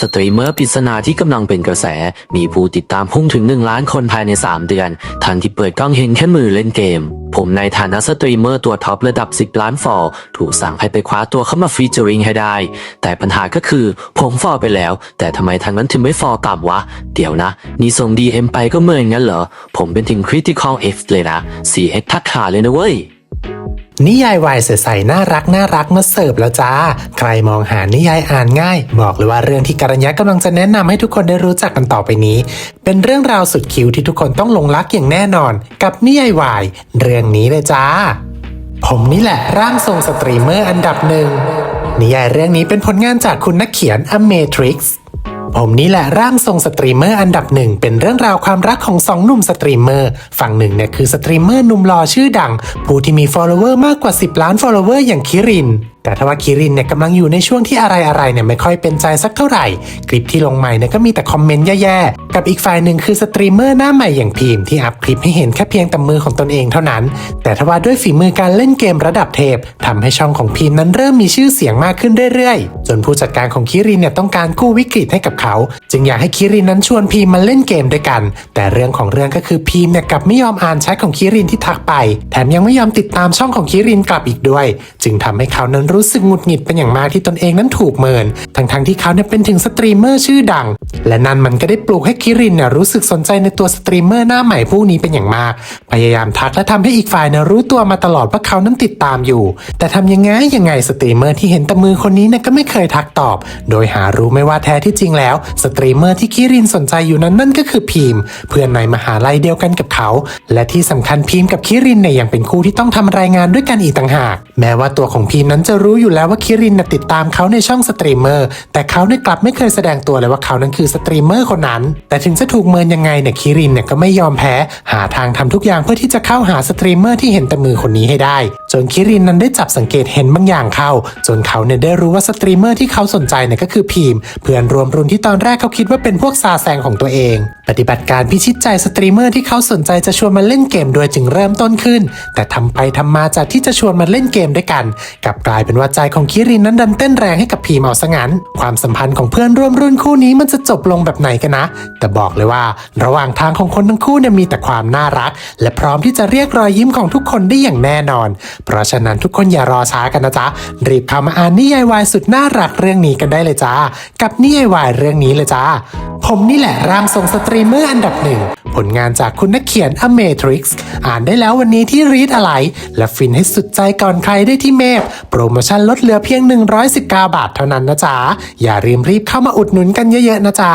สตรีมเมอร์ปริศนาที่กำลังเป็นกระแส มีผู้ติดตามพุ่งถึง 1 ล้านคนภายใน 3 เดือน ทันที่เปิดกล้องเห็นแค่มือเล่นเกม ผมในฐานะสตรีมเมอร์ตัวท็อประดับ 10 ล้านฟอลถูกสั่งให้ไปคว้าตัวเข้ามาฟีเจอริงให้ได้ แต่ปัญหาก็คือ ผมฟอลไปแล้ว แต่ทำไมทางนั้นถึงไม่ฟอลตามวะ เดี๋ยวนะ นี่ส่ง DM ไปก็เมินงั้นเหรอ ผมเป็นถึง Critical F เลยนะ 4x ทักขาเลยนะเว้ย นิยายวายใสๆน่ารักน่ารักมาเสิร์ฟแล้วจ้า ใครมองหานิยายอ่านง่าย บอกเลยว่าเรื่องที่กัญญากำลังจะแนะนำให้ทุกคนได้รู้จักกันต่อไปนี้ เป็นเรื่องราวสุดคิวที่ทุกคนต้องหลงรักอย่างแน่นอน กับนิยายวาย เรื่องนี้เลยจ้า ผมนี่แหละร่างทรงสตรีมเมอร์อันดับหนึ่งนิยายเรื่องนี้เป็นผลงานจากคุณนักเขียนอเมทริกซ์ ผมนี่แหละร่างทรงสตรีมเมอร์อันดับหนึ่งเป็นเรื่องราวความรักของสองหนุ่มสตรีมเมอร์ ฝั่งหนึ่งเนี่ยคือสตรีมเมอร์หนุ่มหล่อชื่อดัง ผู้ที่มี follower มากกว่า 10 ล้าน follower อย่างคิริน แต่ถ้าว่าคิรินเนี่ยกำลังอยู่ในช่วงที่อะไรๆเนี่ยไม่ค่อยเป็นใจสักเท่าไหร่ คลิปที่ลงใหม่เนี่ยก็มีแต่คอมเมนต์แย่ๆ กับอีกฝ่ายหนึ่งคือสตรีมเมอร์หน้าใหม่อย่างพีมที่อัพคลิปให้เห็นแค่เพียงแต่มือของตนเองเท่านั้น แต่ถ้าว่าด้วยฝีมือการเล่นเกมระดับเทพทำให้ช่องของพีมนั้นเริ่มมีชื่อเสียงมากขึ้นเรื่อยๆ จนผู้จัดการของคิรินเนี่ยต้องการกู้วิกฤตให้กับเขา จึงอยากให้คิรินนั้นชวนพีมมาเล่นเกมด้วยกัน แต่เรื่องของเรื่องก็คือพีมเนี่ยกลับไม่ยอมอ่านแชทของคิรินที่ทักไป แถมยังไม่ยอมติดตามช่องของคิรินกลับอีกด้วย จึงทำให้เขานั้นรู้สึกหงุดหงิดเป็นอย่างมากที่ตนเองนั้นถูกเมิน ทั้งๆที่เขาเนี่ยเป็นถึงสตรีมเมอร์ชื่อดัง และนั่นมันก็ได้ปลูกให้คิรินเนี่ยรู้สึกสนใจในตัวสตรีมเมอร์หน้าใหม่ผู้นี้เป็นอย่างมาก พยายามทักและทำให้อีกฝ่ายเนี่ยรู้ตัวมาตลอดว่าเขานั้นติดตามอยู่ แต่ทำยังไงยังไงสตรีมเมอร์ที่เห็นแต่มือคนนี้เนี่ยก็ไม่เคยทักตอบ โดยหารู้ไม่ว่าแท้ที่จริงแล้วสตรีมเมอร์ที่คิรินสนใจอยู่นั้นนั่นก็คือพีม เพื่อนในมหาลัยเดียวกันกับเขา และที่สำคัญพีมกับคิรินเนี่ยยังเป็นคู่ที่ต้องทำรายงานด้วยกันอีกต่างหาก แม้ว่าตัวของพีมนั้นจะรู้อยู่แล้วว่าคิรินน่ะติดตามเขาในช่องสตรีมเมอร์ แต่เขาเนี่ยกลับไม่เคยแสดงตัวเลยว่าเขานั้นคือสตรีมเมอร์คนนั้น แต่ถึงจะถูกเมินยังไงเนี่ยคิรินเนี่ยก็ไม่ยอมแพ้ หาทางทำทุกอย่างเพื่อที่จะเข้าหาสตรีมเมอร์ที่เห็นแต่มือคนนี้ให้ได้ จนคิรินนั้นได้จับสังเกตเห็นบางอย่างเข้า จนเขาเนี่ยได้รู้ว่าสตรีมเมอร์ที่เขาสนใจเนี่ยก็คือพีม เพื่อนรวมรุ่นที่ตอนแรกเขาคิดว่าเป็นพวกซาแซงของตัวเอง ปฏิบัติการพิชิตใจสตรีมเมอร์ที่เขาสนใจจะชวนมาเล่นเกมโดยจึงเริ่มต้นขึ้น แต่ทำไปทำมาจากที่จะชวนมาเล่นเกมด้วยกันกลับกลายเป็นว่าใจของคิรินนั้นดันเต้นแรงให้กับพีมเอาซะงั้น ความสัมพันธ์ของเพื่อนร่วมรุ่นคู่นี้มันจะจบลงแบบไหนกันนะ แต่บอกเลยว่า ระหว่างทางของคนทั้งคู่เนี่ยมีแต่ความน่ารัก และพร้อมที่จะเรียกรอยยิ้มของทุกคนได้อย่างแน่นอน เพราะฉะนั้นทุกคนอย่ารอช้ากันนะจ๊ะรีบเข้ามาอ่านนิยายวายสุดน่ารักเรื่องนี้กันได้เลยจ้ากับนิยายวายเรื่องนี้เลยจ้าผมนี่แหละร่างทรงสตรีมเมอร์อันดับหนึ่ง ผลงานจากคุณนักเขียนอเมทริกซ์อ่านได้แล้ววันนี้ที่รีดอะไร และฟินให้สุดใจก่อนใครได้ที่เมพโปรโมชั่นลดเหลือเพียง 119 บาทเท่านั้นนะจ๊ะ อย่าลืมรีบเข้ามาอุดหนุนกันเยอะๆนะจ๊ะ